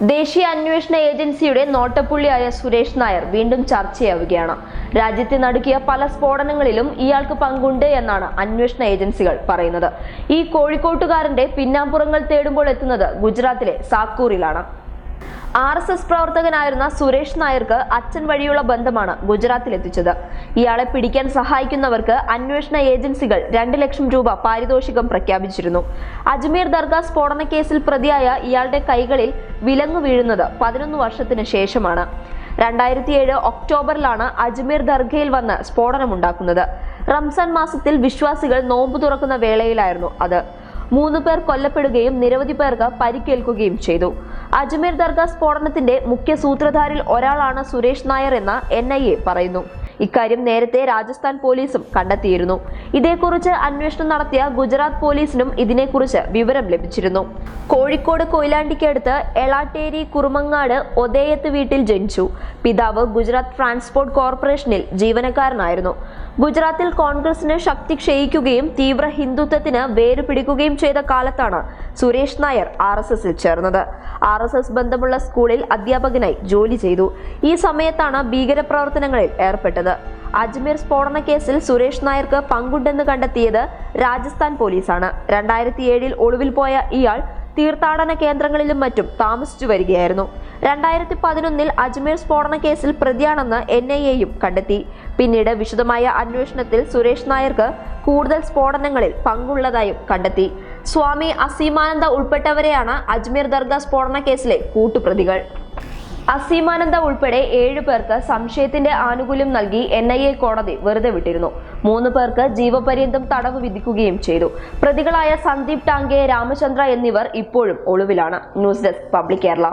ദേശീയ അന്വേഷണ ഏജൻസിയുടെ നോട്ടപ്പുള്ളിയായ സുരേഷ് നായർ വീണ്ടും ചർച്ചയാവുകയാണ്. രാജ്യത്തെ നടുക്കിയ പല സ്ഫോടനങ്ങളിലും ഇയാൾക്ക് പങ്കുണ്ട് എന്നാണ് അന്വേഷണ ഏജൻസികൾ പറയുന്നത്. ഈ കോഴിക്കോട്ടുകാരന്റെ പിന്നാമ്പുറങ്ങൾ തേടുമ്പോൾ എത്തുന്നത് ഗുജറാത്തിലെ സാക്കൂറിലാണ്. ആർ എസ് എസ് പ്രവർത്തകനായിരുന്ന സുരേഷ് നായർക്ക് അച്ഛൻ വഴിയുള്ള ബന്ധമാണ് ഗുജറാത്തിൽ എത്തിച്ചത്. ഇയാളെ പിടിക്കാൻ സഹായിക്കുന്നവർക്ക് അന്വേഷണ ഏജൻസികൾ രണ്ട് ലക്ഷം രൂപ പാരിതോഷികം പ്രഖ്യാപിച്ചിരുന്നു. അജ്മീർ ദർഗ സ്ഫോടന കേസിൽ പ്രതിയായ ഇയാളുടെ കൈകളിൽ വിലങ്ങു വീഴുന്നത് പതിനൊന്ന് വർഷത്തിന് ശേഷമാണ്. രണ്ടായിരത്തി ഏഴ് ഒക്ടോബറിലാണ് അജ്മീർ ദർഗയിൽ വന്ന് സ്ഫോടനമുണ്ടാക്കുന്നത്. റംസാൻ മാസത്തിൽ വിശ്വാസികൾ നോമ്പ് തുറക്കുന്ന വേളയിലായിരുന്നു അത്. മൂന്ന് പേർ കൊല്ലപ്പെടുകയും നിരവധി പേർക്ക് പരിക്കേൽക്കുകയും ചെയ്തു. അജ്മീർ ദർഗ സ്ഫോടനത്തിന്റെ മുഖ്യ സൂത്രധാരിൽ ഒരാളാണ് സുരേഷ് നായർ എന്ന് എൻ പറയുന്നു. ഇക്കാര്യം നേരത്തെ രാജസ്ഥാൻ പോലീസും കണ്ടെത്തിയിരുന്നു. ഇതേക്കുറിച്ച് അന്വേഷണം നടത്തിയ ഗുജറാത്ത് പോലീസിനും ഇതിനെക്കുറിച്ച് വിവരം ലഭിച്ചിരുന്നു. കോഴിക്കോട് കൊയിലാണ്ടിക്കടുത്ത് എളാട്ടേരി കുറുമങ്ങാട് ഒതേയത്ത് വീട്ടിൽ ജനിച്ചു. പിതാവ് ഗുജറാത്ത് ട്രാൻസ്പോർട്ട് കോർപ്പറേഷനിൽ ജീവനക്കാരനായിരുന്നു. ഗുജറാത്തിൽ കോൺഗ്രസിന് ശക്തി ക്ഷയിക്കുകയും തീവ്ര ഹിന്ദുത്വത്തിന് വേര് പിടിക്കുകയും ചെയ്ത കാലത്താണ് സുരേഷ് നായർ ആർ എസ് എസിൽ ചേർന്നത്. ആർ എസ് എസ് ബന്ധമുള്ള സ്കൂളിൽ അധ്യാപകനായി ജോലി ചെയ്തു. ഈ സമയത്താണ് ഭീകരപ്രവർത്തനങ്ങളിൽ ഏർപ്പെട്ടത്. അജ്മീർ സ്ഫോടന കേസിൽ സുരേഷ് നായർക്ക് പങ്കുണ്ടെന്ന് കണ്ടെത്തിയത് രാജസ്ഥാൻ പോലീസാണ്. രണ്ടായിരത്തി ഏഴിൽ ഒളിവിൽ പോയ ഇയാൾ തീർത്ഥാടന കേന്ദ്രങ്ങളിലും മറ്റും താമസിച്ചു വരികയായിരുന്നു. രണ്ടായിരത്തി പതിനൊന്നിൽ അജ്മീർ സ്ഫോടന കേസിൽ പ്രതിയാണെന്ന് എൻ ഐ എയും കണ്ടെത്തി. പിന്നീട് വിശദമായ അന്വേഷണത്തിൽ സുരേഷ് നായർക്ക് കൂടുതൽ സ്ഫോടനങ്ങളിൽ പങ്കുള്ളതായും കണ്ടെത്തി. സ്വാമി അസീമാനന്ദ ഉൾപ്പെട്ടവരെയാണ് അജ്മീർ ദർഗ സ്ഫോടന കേസിലെ കൂട്ടുപ്രതികൾ. അസീമാനന്ദ ഉൾപ്പെടെ ഏഴു പേർക്ക് സംശയത്തിന്റെ ആനുകൂല്യം നൽകി എൻ ഐ എ കോടതി വെറുതെ വിട്ടിരുന്നു. മൂന്ന് പേർക്ക് ജീവപര്യന്തം തടവ് വിധിക്കുകയും ചെയ്തു. പ്രതികളായ സന്ദീപ് ടാങ്കെ രാമചന്ദ്ര എന്നിവർ ഇപ്പോഴും ഒളിവിലാണ്. News desk public Kerala.